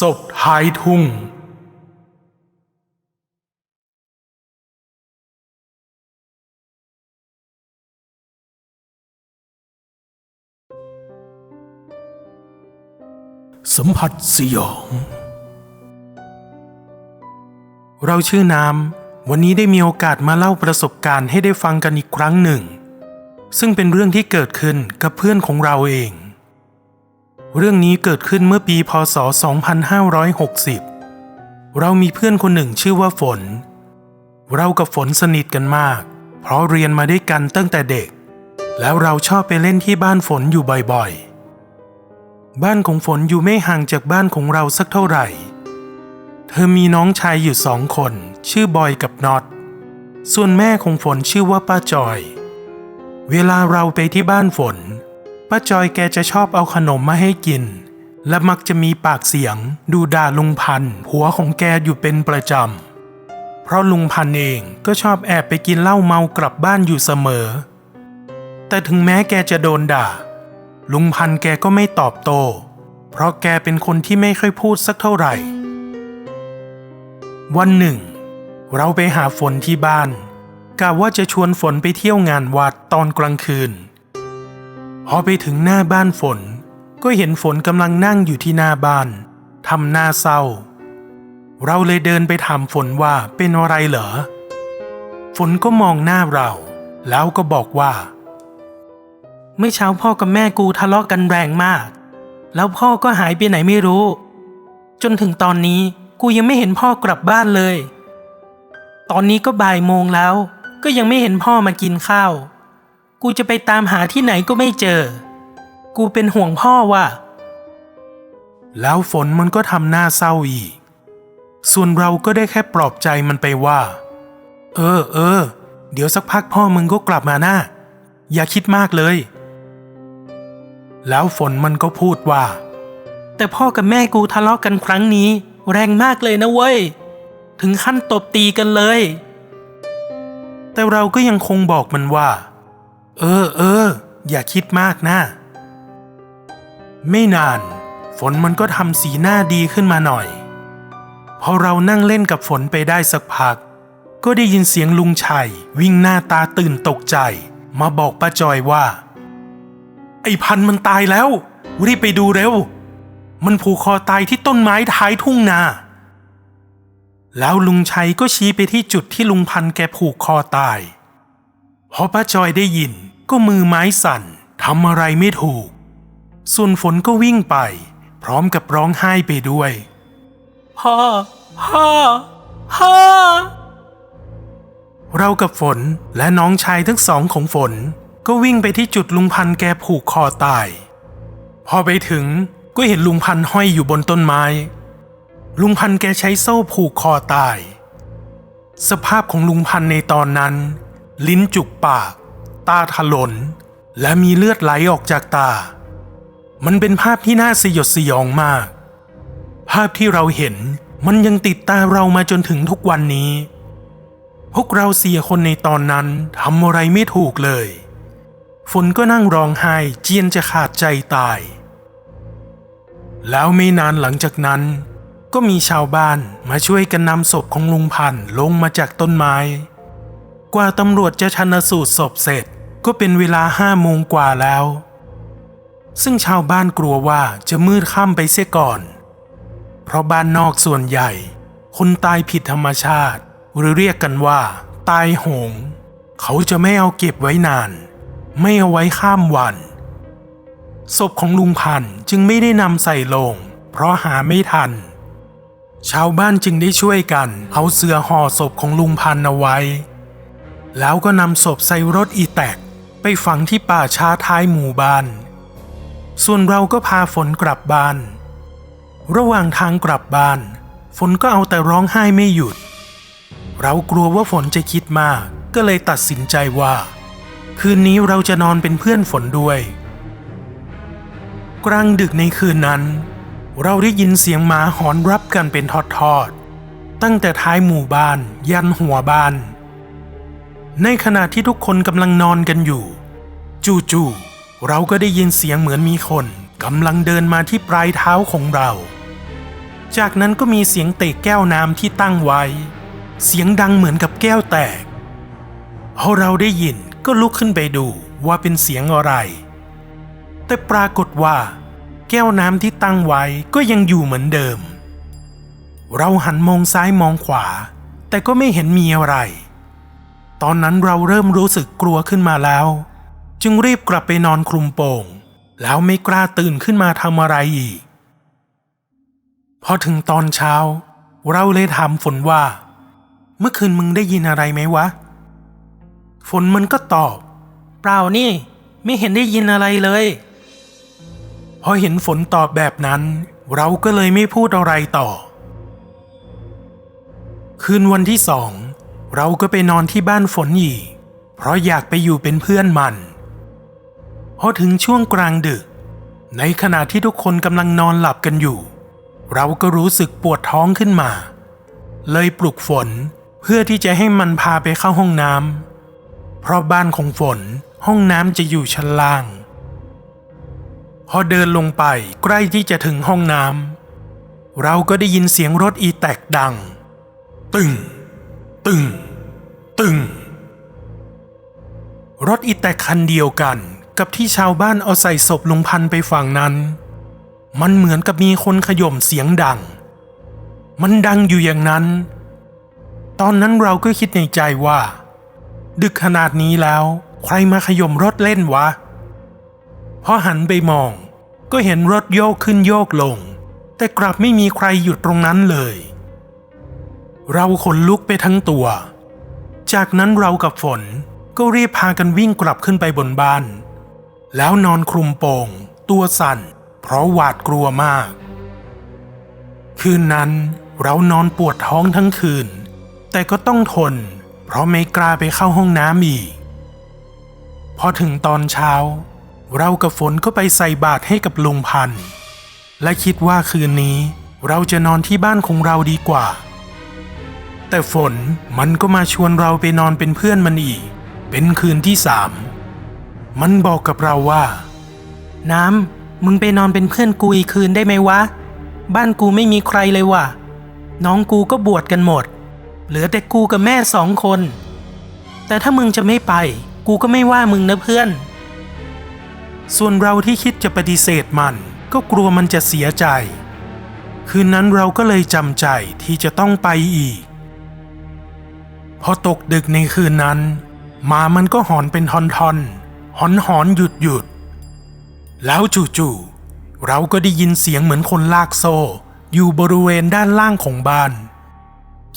ศพท้ายทุ่งสัมผัสสยอง เราชื่อน้ำ วันนี้ได้มีโอกาสมาเล่าประสบการณ์ให้ได้ฟังกันอีกครั้งหนึ่ง ซึ่งเป็นเรื่องที่เกิดขึ้นกับเพื่อนของเราเอง เรื่องนี้เกิดขึ้นเมื่อปีพศ 2560 เรามีเพื่อนคนหนึ่งชื่อว่าฝน เรากับฝนสนิทกันมาก เพราะเรียนมาด้วยกันตั้งแต่เด็ก แล้วเราชอบไปเล่นที่บ้านฝนอยู่บ่อยๆ บ้านของฝนอยู่ไม่ห่างจากบ้านของเราสักเท่าไหร่ เธอมีน้องชายอยู่สองคน ชื่อบอยกับน็อต ส่วนแม่ของฝนชื่อว่าป้าจอย เวลาเราไปที่บ้านฝน ป้าจอยแกจะชอบเอาขนมมาให้กิน และมักจะมีปากเสียง ดูด่าลุงพันผัวของแกอยู่เป็นประจำ เพราะลุงพันเองก็ชอบแอบไปกินเหล้าเมากลับบ้านอยู่เสมอ แต่ถึงแม้แกจะโดนด่า ลุงพันแกก็ไม่ตอบโต้เพราะแกเป็นคนที่ไม่ค่อยพูดสักเท่าไหร่ วันหนึ่ง เราไปหาฝนที่บ้านกะว่าจะชวนฝนไปเที่ยวงานวัดตอนกลางคืน พอไปถึงหน้าบ้านฝน ก็เห็นฝนกำลังนั่งอยู่ที่หน้าบ้านทำหน้าเศร้า เราเลยเดินไปถามฝนว่าเป็นอะไรเหรอ ฝนก็มองหน้าเรา แล้วก็บอกว่า เมื่อเช้าพ่อกับแม่กูทะเลาะกันแรงมาก แล้วพ่อก็หายไปไหนไม่รู้ จนถึงตอนนี้กูยังไม่เห็นพ่อกลับบ้านเลย ตอนนี้ก็บ่ายโมงแล้ว ก็ยังไม่เห็นพ่อมากินข้าว กูจะไปตามหาที่ไหนก็ไม่เจอ กูเป็นห่วงพ่อว่ะ แล้วฝนมันก็ทำหน้าเศร้าอีก ส่วนเราก็ได้แค่ปลอบใจมันไปว่า เออเออ เดี๋ยวสักพักพ่อมึงก็กลับมาหน้า อย่าคิดมากเลย แล้วฝนมันก็พูดว่า แต่พ่อกับแม่กูทะเลาะกันครั้งนี้ แรงมากเลยนะเว้ย ถึงขั้นตบตีกันเลย แต่เราก็ยังคงบอกมันว่า เออเออ อย่าคิดมากนะ ไม่นาน ฝนมันก็ทำสีหน้าดีขึ้นมาหน่อย พอเรานั่งเล่นกับฝนไปได้สักพัก ก็ได้ยินเสียงลุงชัย วิ่งหน้าตาตื่นตกใจ มาบอกป้าจอยว่า ไอ้พันธ์มันตายแล้ว รีบไปดูเร็ว มันผูกคอตายที่ต้นไม้ท้ายทุ่งนา แล้วลุงชัยก็ชี้ไปที่จุดที่ลุงพันธ์แกผูกคอตาย พอป้าจอยได้ยินก็มือไม้สั่นทำอะไรไม่ถูก ส่วนฝนก็วิ่งไป พร้อมกับร้องไห้ไปด้วย พ่อ พ่อ พ่อ เรากับฝนและน้องชายทั้งสองของฝน ก็วิ่งไปที่จุดลุงพันธุ์แกผูกคอตาย พอไปถึงก็เห็นลุงพันธุ์ห้อยอยู่บนต้นไม้ ลุงพันธุ์แกใช้โซ่ผูกคอตาย สภาพของลุงพันธุ์ในตอนนั้น ลิ้นจุกปาก ตาถลน และมีเลือดไหลออกจากตา มันเป็นภาพที่น่าสยดสยองมาก ภาพที่เราเห็นมันยังติดตาเรามาจนถึงทุกวันนี้ พวกเราเสียคนในตอนนั้นทำอะไรไม่ถูกเลย ฝนก็นั่งร้องไห้เจียนจะขาดใจตาย แล้วไม่นานหลังจากนั้น ก็มีชาวบ้านมาช่วยกันนำศพของลุงพันลงมาจากต้นไม้ กว่าตำรวจจะชันสูตรศพเสร็จ ก็เป็นเวลาห้าโมงกว่าแล้ว ซึ่งชาวบ้านกลัวว่าจะมืดค่ำไปเสียก่อน เพราะบ้านนอกส่วนใหญ่ คนตายผิดธรรมชาติ หรือเรียกกันว่า ตายโหง เขาจะไม่เอาเก็บไว้นาน ไม่เอาไว้ข้ามวันศพของลุงพันจึงไม่ได้นำใส่ลง เพราะหาไม่ทัน ชาวบ้านจึงได้ช่วยกัน เอาเสื้อห่อศพของลุงพันเอาไว้ แล้วก็นำศพใส่รถอีแตก ไปฝังที่ป่าช้าท้ายหมู่บ้าน ส่วนเราก็พาฝนกลับบ้าน ระหว่างทางกลับบ้าน ฝนก็เอาแต่ร้องไห้ไม่หยุด เรากลัวว่าฝนจะคิดมากก็เลยตัดสินใจว่า คืนนี้เราจะนอนเป็นเพื่อนฝนด้วย กลางดึกในคืนนั้น เราได้ยินเสียงหมาหอนรับกันเป็นทอดๆตั้งแต่ท้ายหมู่บ้าน ยันหัวบ้าน ในขณะที่ทุกคนกำลังนอนกันอยู่ จู่ๆเราก็ได้ยินเสียงเหมือนมีคนกำลังเดินมาที่ปลายเท้าของเรา จากนั้นก็มีเสียงเตะแก้วน้ำที่ตั้งไว้ เสียงดังเหมือนกับแก้วแตกพอเราได้ยินก็ลุกขึ้นไปดูว่าเป็นเสียงอะไร แต่ปรากฏว่า แก้วน้ำที่ตั้งไว้ก็ยังอยู่เหมือนเดิม เราหันมองซ้ายมองขวา แต่ก็ไม่เห็นมีอะไร ตอนนั้นเราเริ่มรู้สึกกลัวขึ้นมาแล้ว จึงรีบกลับไปนอนคลุมโปงแล้วไม่กล้าตื่นขึ้นมาทำอะไรอีก พอถึงตอนเช้า เราเลยถามฝนว่า เมื่อคืนมึงได้ยินอะไรไหมวะ ฝนมันก็ตอบ เปล่านี่ ไม่เห็นได้ยินอะไรเลยพอเห็นฝนตอบแบบนั้น เราก็เลยไม่พูดอะไรต่อ คืนวันที่สอง เราก็ไปนอนที่บ้านฝนอีเพราะอยากไปอยู่เป็นเพื่อนมันพอถึงช่วงกลางดึก ในขณะที่ทุกคนกำลังนอนหลับกันอยู่ เราก็รู้สึกปวดท้องขึ้นมา เลยปลุกฝนเพื่อที่จะให้มันพาไปเข้าห้องน้ำเพราะบ้านของฝนห้องน้ำจะอยู่ชั้นล่าง พอเดินลงไปใกล้ที่จะถึงห้องน้ำเราก็ได้ยินเสียงรถอีแตกดัง ตึง ตึง ตึง รถอีแตกคันเดียวกันกับที่ชาวบ้านเอาใส่ศพลุงพันไปฝั่งนั้น มันเหมือนกับมีคนขย่มเสียงดัง มันดังอยู่อย่างนั้น ตอนนั้นเราก็คิดในใจว่า ดึกขนาดนี้แล้ว ใครมาขย่มรถเล่นวะพอหันไปมอง ก็เห็นรถโยกขึ้นโยกลง แต่กลับไม่มีใครหยุดตรงนั้นเลย เราขนลุกไปทั้งตัว จากนั้นเรากับฝนก็รีบพากันวิ่งกลับขึ้นไปบนบ้าน แล้วนอนคลุมโปงตัวสั่น เพราะหวาดกลัวมาก คืนนั้นเรานอนปวดท้องทั้งคืน แต่ก็ต้องทน เพราะไม่กล้าไปเข้าห้องน้ำอีก พอถึงตอนเช้า เรากับฝนก็ไปใส่บาตรให้กับลุงพันธ์และคิดว่าคืนนี้เราจะนอนที่บ้านของเราดีกว่า แต่ฝนมันก็มาชวนเราไปนอนเป็นเพื่อนมันอีก เป็นคืนที่สาม มันบอกกับเราว่า น้ำมึงไปนอนเป็นเพื่อนกูอีกคืนได้ไหมวะ บ้านกูไม่มีใครเลยว่ะ น้องกูก็บวชกันหมด เหลือแต่กูกับแม่สองคน แต่ถ้ามึงจะไม่ไป กูก็ไม่ว่ามึงนะเพื่อน ส่วนเราที่คิดจะปฏิเสธมัน ก็กลัวมันจะเสียใจ คืนนั้นเราก็เลยจำใจที่จะต้องไปอีก พอตกดึกในคืนนั้นหมามันก็หอนเป็นทอนๆหอนหอนหยุดหยุด แล้วจู่ๆเราก็ได้ยินเสียงเหมือนคนลากโซ่ อยู่บริเวณด้านล่างของบ้าน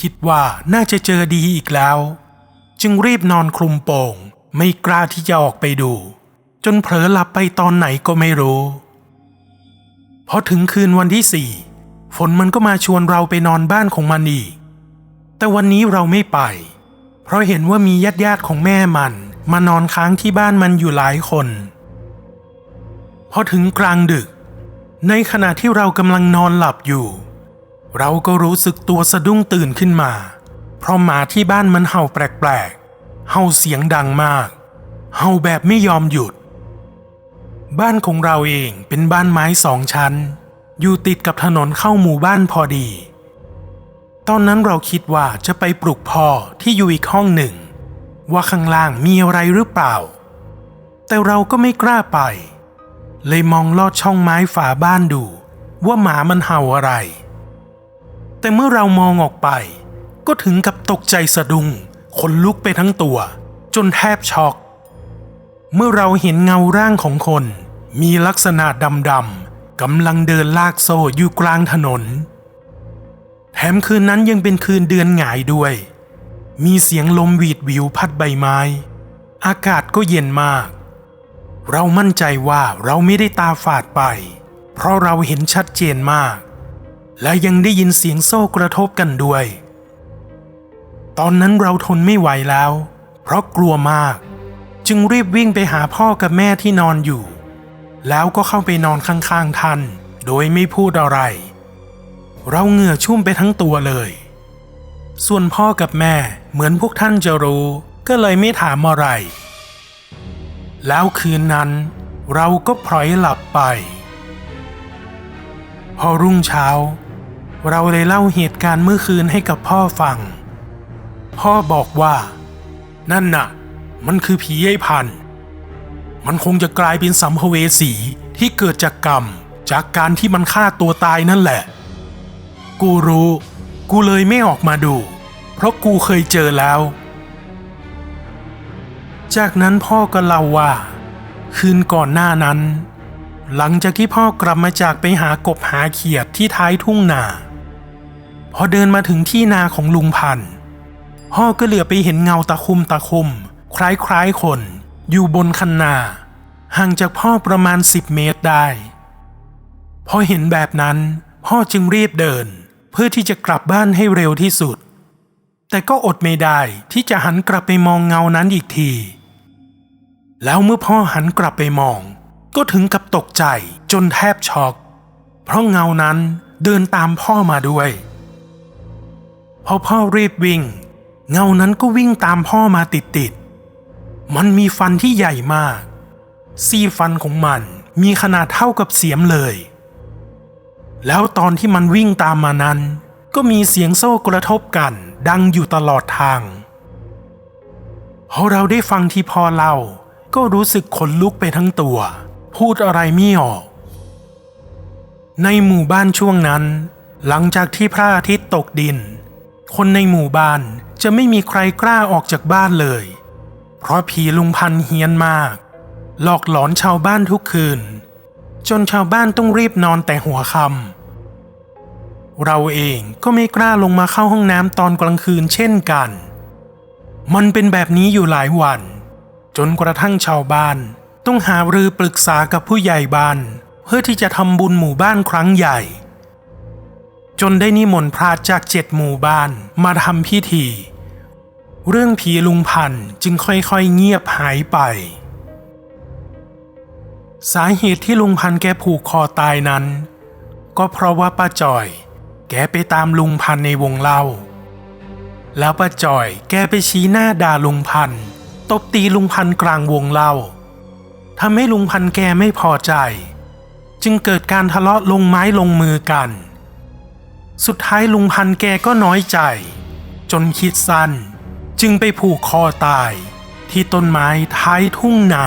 คิดว่าน่าจะเจอดีอีกแล้ว จึงรีบนอนคลุมโปงไม่กล้าที่จะออกไปดู จนเผลอหลับไปตอนไหนก็ไม่รู้พอถึงคืนวันที่สี่ฝนมันก็มาชวนเราไปนอนบ้านของมันอีก แต่วันนี้เราไม่ไปเพราะเห็นว่ามีญาติญาติๆของแม่มัน มานอนค้างที่บ้านมันอยู่หลายคนพอถึงกลางดึก ในขณะที่เรากำลังนอนหลับอยู่ เราก็รู้สึกตัวสะดุ้งตื่นขึ้นมา เพราะหมาที่บ้านมันเห่าแปลกๆ เห่าเสียงดังมาก เห่าแบบไม่ยอมหยุด บ้านของเราเองเป็นบ้านไม้สองชั้น อยู่ติดกับถนนเข้าหมู่บ้านพอดี ตอนนั้นเราคิดว่าจะไปปลุกพ่อที่อยู่อีกห้องหนึ่ง ว่าข้างล่างมีอะไรหรือเปล่า แต่เราก็ไม่กล้าไป เลยมองลอดช่องไม้ฝาบ้านดู ว่าหมามันเห่าอะไร แต่เมื่อเรามองออกไป ก็ถึงกับตกใจสะดุ้งขนลุกไปทั้งตัว จนแทบช็อก เมื่อเราเห็นเงาร่างของคน มีลักษณะดำๆกำลังเดินลากโซ่อยู่กลางถนน แถมคืนนั้นยังเป็นคืนเดือนหงายด้วย มีเสียงลมหวีดวิวพัดใบไม้ อากาศก็เย็นมาก เรามั่นใจว่าเราไม่ได้ตาฝาดไป เพราะเราเห็นชัดเจนมาก และยังได้ยินเสียงโซ่กระทบกันด้วย ตอนนั้นเราทนไม่ไหวแล้ว เพราะกลัวมาก จึงรีบวิ่งไปหาพ่อกับแม่ที่นอนอยู่ แล้วก็เข้าไปนอนข้างๆท่าน โดยไม่พูดอะไร เราเหงื่อชุ่มไปทั้งตัวเลย ส่วนพ่อกับแม่เหมือนพวกท่านจะรู้ ก็เลยไม่ถามอะไร แล้วคืนนั้น เราก็พลอยหลับไป พอรุ่งเช้า เราเลยเล่าเหตุการณ์เมื่อคืนให้กับพ่อฟัง พ่อบอกว่า นั่นน่ะ มันคือผีไอ้พัน มันคงจะกลายเป็นสัมภเวสีที่เกิดจากกรรมจากการที่มันฆ่าตัวตายนั่นแหละ กูรู้ กูเลยไม่ออกมาดู เพราะกูเคยเจอแล้ว จากนั้นพ่อก็เล่าว่า คืนก่อนหน้านั้น หลังจากที่พ่อกลับมาจากไปหากบหาเขียดที่ท้ายทุ่งนาพอเดินมาถึงที่นาของลุงพันธ์พ่อก็เหลือไปเห็นเงาตะคุมตะคุม คล้ายๆคน อยู่บนคันนาห่างจากพ่อประมาณสิบเมตรได้ พอเห็นแบบนั้น พ่อจึงรีบเดิน พื่อที่จะกลับบ้านให้เร็วที่สุด แต่ก็อดไม่ได้ที่จะหันกลับไปมองเงานั้นอีกที แล้วเมื่อพ่อหันกลับไปมอง ก็ถึงกับตกใจจนแทบช็อก เพราะเงานั้นเดินตามพ่อมาด้วยพอพ่อรีบวิ่ง เงานั้นก็วิ่งตามพ่อมาติดๆมันมีฟันที่ใหญ่มาก ซี่ฟันของมันมีขนาดเท่ากับเสียมเลย แล้วตอนที่มันวิ่งตามมานั้น ก็มีเสียงโซ่กระทบกัน ดังอยู่ตลอดทางพอเราได้ฟังที่พ่อเล่า ก็รู้สึกขนลุกไปทั้งตัว พูดอะไรไม่ออก ในหมู่บ้านช่วงนั้น หลังจากที่พระอาทิตย์ตกดิน คนในหมู่บ้านจะไม่มีใครกล้าออกจากบ้านเลย เพราะผีลุงพันเฮี้ยนมาก หลอกหลอนชาวบ้านทุกคืน จนชาวบ้านต้องรีบนอนแต่หัวค่ำเราเองก็ไม่กล้าลงมาเข้าห้องน้ำตอนกลางคืนเช่นกัน มันเป็นแบบนี้อยู่หลายวัน จนกระทั่งชาวบ้านต้องหารือปรึกษากับผู้ใหญ่บ้าน เพื่อที่จะทำบุญหมู่บ้านครั้งใหญ่ จนได้นิมนต์พระจากเจ็ดหมู่บ้านมาทำพิธี เรื่องผีลุงพันจึงค่อยๆเงียบหายไป สาเหตุที่ลุงพันแกผูกคอตายนั้น ก็เพราะว่าป้าจอย แกไปตามลุงพันในวงเล่า แล้วป้าจอยแกไปชี้หน้าด่าลุงพันตบตีลุงพันกลางวงเล่าทำให้ลุงพันแกไม่พอใจ จึงเกิดการทะเลาะลงไม้ลงมือกัน สุดท้ายลุงพันแกก็น้อยใจ จนคิดสั้น จึงไปผูกคอตายที่ต้นไม้ท้ายทุ่งนา